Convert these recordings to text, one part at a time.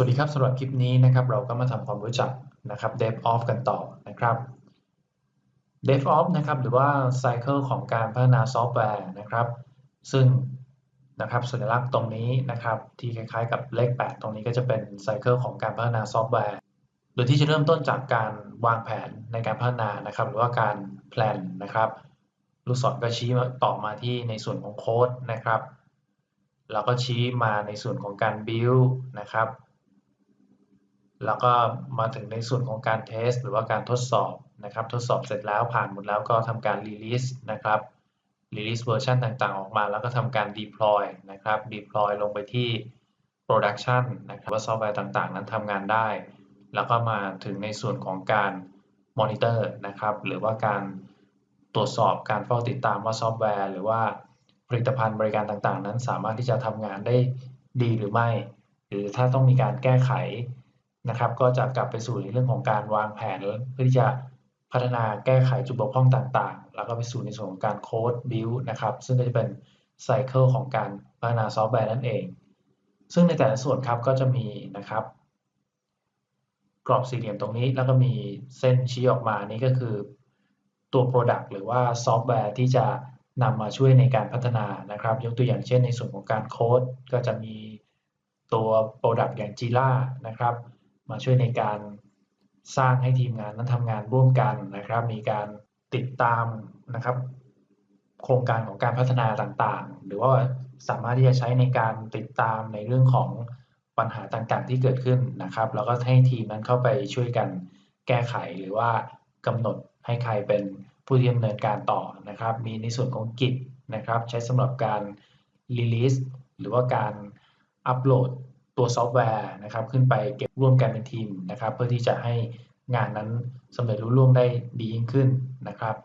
สวัสดีครับสำหรับคลิปนี้นะครับเราก็มาทำความรู้จักนะครับ DevOps กันต่อนะครับ DevOps นะครับหรือว่า Cycle ของการพัฒนาซอฟต์แวร์นะครับ ซึ่งนะครับสัญลักษณ์ตรงนี้นะครับที่คล้ายๆกับเลข 8 ตรงนี้ก็จะเป็น Cycle ของการพัฒนาซอฟต์แวร์ โดยที่จะเริ่มต้นจากการวางแผนในการพัฒนานะครับ หรือว่าการแพลนนะครับลูกศรก็ชี้ต่อมาที่ในส่วนของโค้ดนะครับ แล้วก็ชี้มาในส่วนของการ build นะครับ แล้วก็มาถึงในส่วนของการเทสหรือว่าการทดสอบนะครับ ทดสอบเสร็จแล้วผ่านหมดแล้วก็ทำการ release นะครับ release เวอร์ชันต่างๆ ออกมา แล้วก็ทำการ deploy นะครับ deploy ลงไปที่ production นะครับว่าซอฟต์แวร์ต่างๆ นั้นทำงานได้ แล้วก็มาถึงในส่วนของการ monitor นะครับ หรือว่าการตรวจสอบการเฝ้าติดตามว่าซอฟต์แวร์ หรือว่าผลิตภัณฑ์บริการต่างๆ นั้นสามารถที่จะทำงานได้ดีหรือไม่ หรือถ้าต้องมีการแก้ไข นะครับ ก็จะกลับไปสู่ในเรื่องของการวางแผนเพื่อที่จะพัฒนาแก้ไขจุดบกพร่องต่างๆ แล้วก็ไปสู่ในส่วนของการโค้ดบิลนะครับ ซึ่งก็จะเป็นไซเคิลของการพัฒนาซอฟต์แวร์นั่นเอง ซึ่งในแต่ละส่วนครับก็จะมีนะครับ กรอบสี่เหลี่ยมตรงนี้แล้วก็มีเส้นชี้ออกมานี่ก็คือตัว Product หรือว่าซอฟต์แวร์ที่จะนำมาช่วยในการพัฒนานะครับ ยกตัวอย่างเช่นในส่วนของการโค้ดก็จะมีตัว Product อย่าง Jira นะครับ มาช่วยในการสร้างให้ทีมงานนั้นทำงานร่วมกันนะครับ มีการติดตามนะครับ โครงการของการพัฒนาต่างๆ หรือว่าสามารถที่จะใช้ในการติดตามในเรื่องของปัญหาต่างๆ ที่เกิดขึ้นนะครับ แล้วก็ให้ทีมนั้นเข้าไปช่วยกันแก้ไขหรือว่ากำหนดให้ใครเป็นผู้ดำเนินการต่อนะครับ มีในส่วนของกิจนะครับ ใช้สำหรับการ release หรือว่าการอัปโหลด ตัวซอฟต์แวร์นะครับขึ้นไปเก็บร่วมกันเป็นทีมนะครับ เพื่อที่จะให้งานนั้นสำเร็จรุ่ล่วงได้ดียิ่งขึ้นนะครับ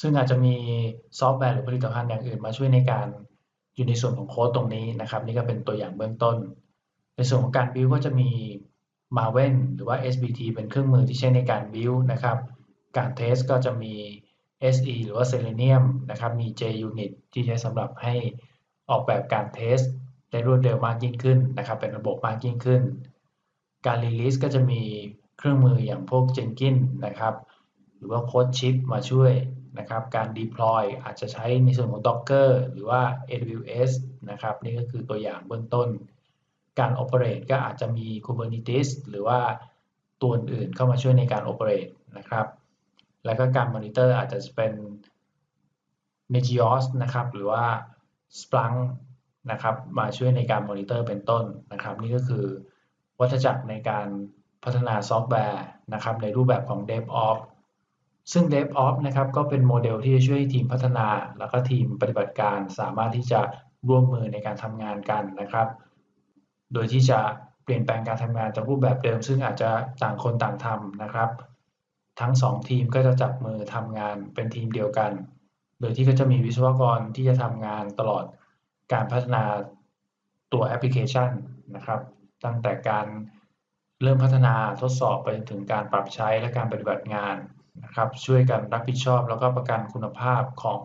ซึ่งอาจจะมีซอฟต์แวร์หรือผลิตภัณฑ์อย่างอื่นมาช่วยในการอยู่ในส่วนของโค้ดตรงนี้นะครับ นี่ก็เป็นตัวอย่างเบื้องต้น ในส่วนของการ build ก็จะมี Maven หรือว่า SBT เป็นเครื่องมือที่ใช้ในการ build นะครับ การเทสก็จะมี SE หรือว่า Selenium นะครับ มี JUnit ที่ใช้สำหรับให้ออกแบบการเทส ได้รวดเร็วมากยิ่งขึ้นนะครับ เป็นระบบมากยิ่งขึ้น การรีลิสก็จะมีเครื่องมืออย่างพวก Jenkins นะครับ หรือว่า CodeShip มาช่วยนะครับ การ deploy อาจจะใช้ในส่วนของ Docker หรือว่า AWS นะครับ นี่ก็คือตัวอย่างเบื้องต้น การ operate ก็อาจจะมี Kubernetes หรือว่าตัวอื่นเข้ามาช่วยในการ operate นะครับ แล้วก็การ monitor อาจจะเป็น Meteos นะครับ หรือว่า Splunk นะครับมาช่วยในการมอนิเตอร์เป็นต้นนะครับ นี่ก็คือวัฏจักรในการพัฒนาซอฟต์แวร์นะครับในรูปแบบของ DevOps ซึ่ง DevOps นะครับก็เป็นโมเดลที่จะช่วยทีมพัฒนา แล้วก็ทีมปฏิบัติการสามารถที่จะร่วมมือในการทำงานกันนะครับ โดยที่จะเปลี่ยนแปลงการทำงานจากรูปแบบเดิม ซึ่งอาจจะต่างคนต่างทำนะครับ ทั้ง 2 ทีมก็จะจับมือทำงานเป็นทีมเดียวกัน โดยที่ก็จะมีวิศวกรที่จะทำงานตลอด การพัฒนาตัวแอปพลิเคชันนะครับ ตั้งแต่การเริ่มพัฒนาทดสอบไปถึงการปรับใช้และการปฏิบัติงานนะครับ ช่วยกันรับผิดชอบแล้วก็ประกันคุณภาพของ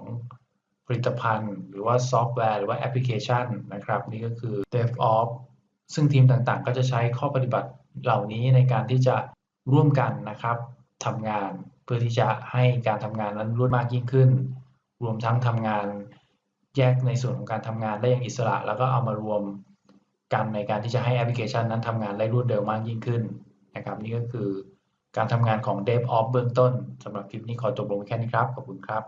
ผลิตภัณฑ์ หรือว่าซอฟต์แวร์หรือว่าแอปพลิเคชันนะครับ นี่ก็คือ DevOps ซึ่งทีมต่างๆ ก็จะใช้ข้อปฏิบัติเหล่านี้ในการที่จะร่วมกันนะครับทำงานเพื่อที่จะให้การทำงานนั้นรวดมากยิ่งขึ้น รวมทั้งทำงาน แยกในส่วนของการทำงานได้อย่างอิสระ แล้วก็เอามารวมกันในการที่จะให้แอปพลิเคชันนั้นทำงานได้รวดเร็วมากยิ่งขึ้นนะครับ นี่ก็คือการทำงานของ DevOps เบื้องต้นสำหรับคลิปนี้ขอจบลงแค่นี้ครับ ขอบคุณครับ